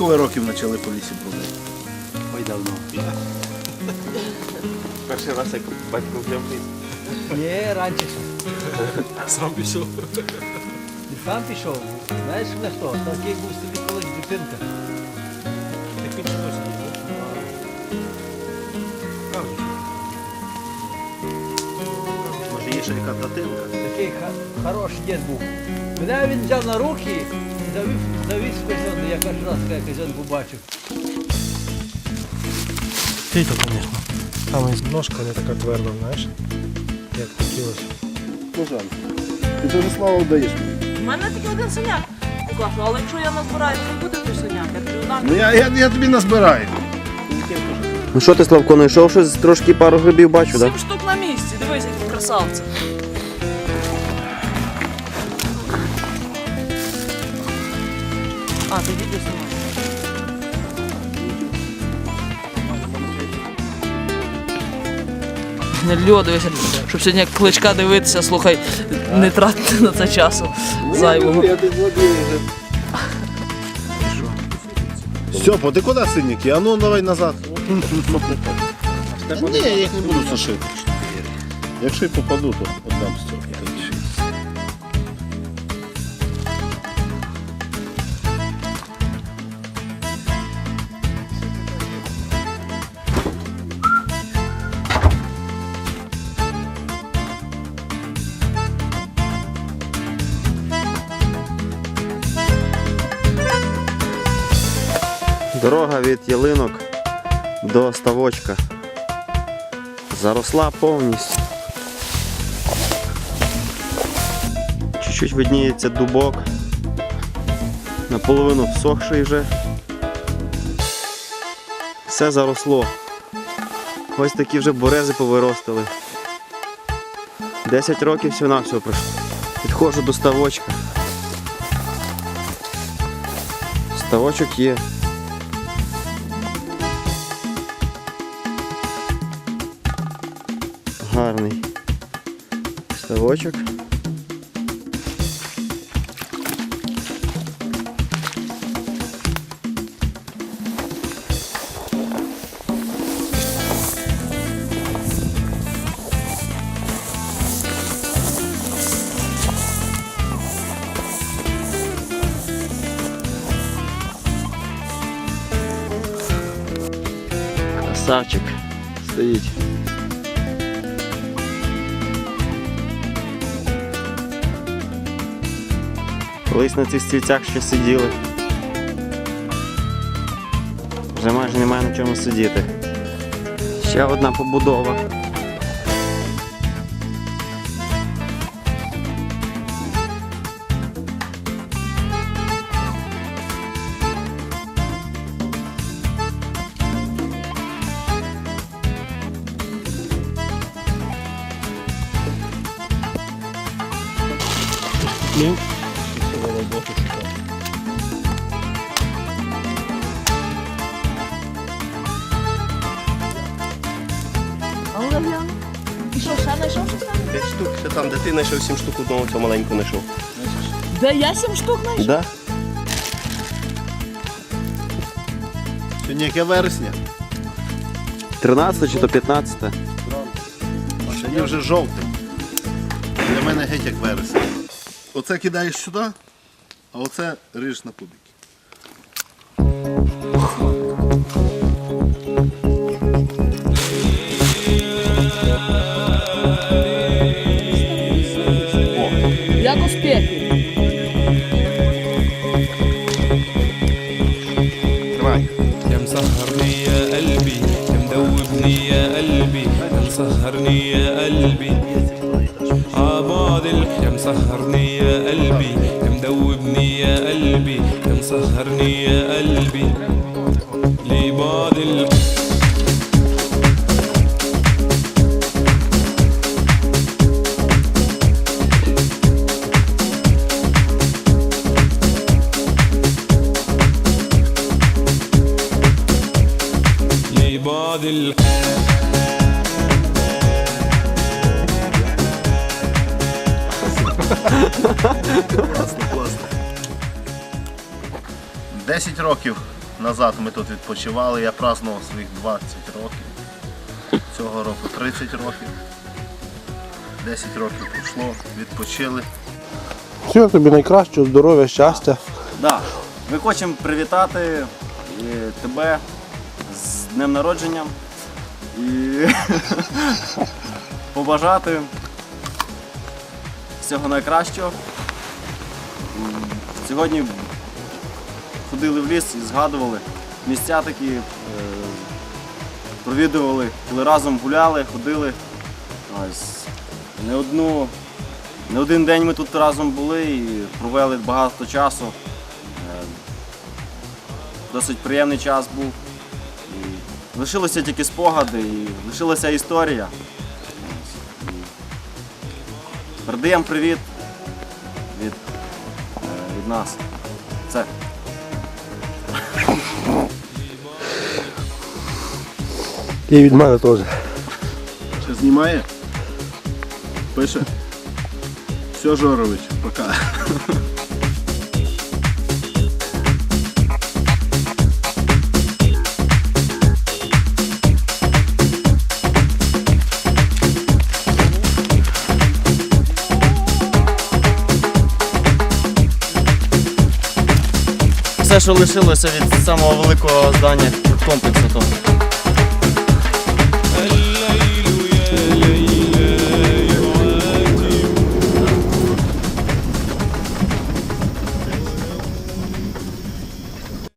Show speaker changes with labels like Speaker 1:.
Speaker 1: Скільки ви років почали по лісі бродити?
Speaker 2: Ой, давно.
Speaker 3: Перший раз як батько взяв ліс.
Speaker 4: Ні, раніше.
Speaker 2: Сам пішов.
Speaker 4: Ти сам пішов. Знаєш на що? Такий був собі колись дитинка.
Speaker 2: Так він чогось є. Правда.
Speaker 1: Може є ще яка татинка?
Speaker 4: Такий хороший дід був. Мене він взяв на руки завів, завіз в казенну. Я перший раз коли казен побачив.
Speaker 5: Ти то, звісно. Там ножка не така тверда, знаєш, як хотілося.
Speaker 1: Божан, ти дуже славу даєш мені.
Speaker 6: У мене тільки один синяк. Класно, але якщо я назбираю, то буде той синяк. Я тобі дам.
Speaker 1: Ну я, я, я тобі назбираю.
Speaker 3: Ну що ти, Славко, знайшов щось трошки пару грибів бачу, так?
Speaker 6: Сім штук на місці. Дивись, які красавці. А, ти відео знімаєш. Не льо, дивися, щоб сьогодні кличка дивитися, слухай, не тратити на це часу зайвого.
Speaker 1: Степа, ти куди синяки? А ну давай назад. Ні, я їх не буду сушити. Якщо й попаду, то отдам
Speaker 3: Дорога від ялинок до ставочка. Заросла повністю. Чуть-чуть видніється дубок. Наполовину всохший вже. Все заросло. Ось такі вже берези повиростили. 10 років всього на всього пройшло. Підходжу до ставочка. Ставочок є. Гарний ставочок. Красавчик стоїть. Колись на цих стільцях ще сиділи. Вже майже немає на чому сидіти. Ще одна побудова.
Speaker 6: А
Speaker 7: штук, ще там, де ти знайшов 7 штук одного цього маленького знайшов.
Speaker 6: Де я сім штук знайшов?
Speaker 3: Да?
Speaker 1: Сьогодні яке вересня?
Speaker 3: 13 чи то 15?
Speaker 1: А сьогодні вже жовтий. Для мене геть як вересня. Оце кидаєш сюди, а оце ріж на кубики.
Speaker 8: يا مسهرني يا قلبي. عبعد ال... يا مسهرني يا قلبي. يا مدوبني يا قلبي. يا مسهرني يا قلبي. لبعد ال... لبعد ال...
Speaker 1: Класно, класно. 10 років назад ми тут відпочивали. Я празднував своїх 20 років. Цього року 30 років. 10 років пройшло, відпочили.
Speaker 5: Всього тобі найкращого, здоров'я, щастя.
Speaker 3: Да. Ми хочемо привітати е, тебе з днем народження і побажати всього найкращого. Сьогодні ходили в ліс і згадували місця такі, е, провідували, коли разом гуляли, ходили. Не одну не один день ми тут разом були і провели багато часу. Е, Досить приємний час був. І лишилися тільки спогади, і лишилася історія. Передаємо привіт від, е, від нас. Це.
Speaker 5: І від мене теж.
Speaker 1: Ще знімає? Пише. Все, Жорович, пока.
Speaker 3: Що лишилося від самого великого здання комплексу.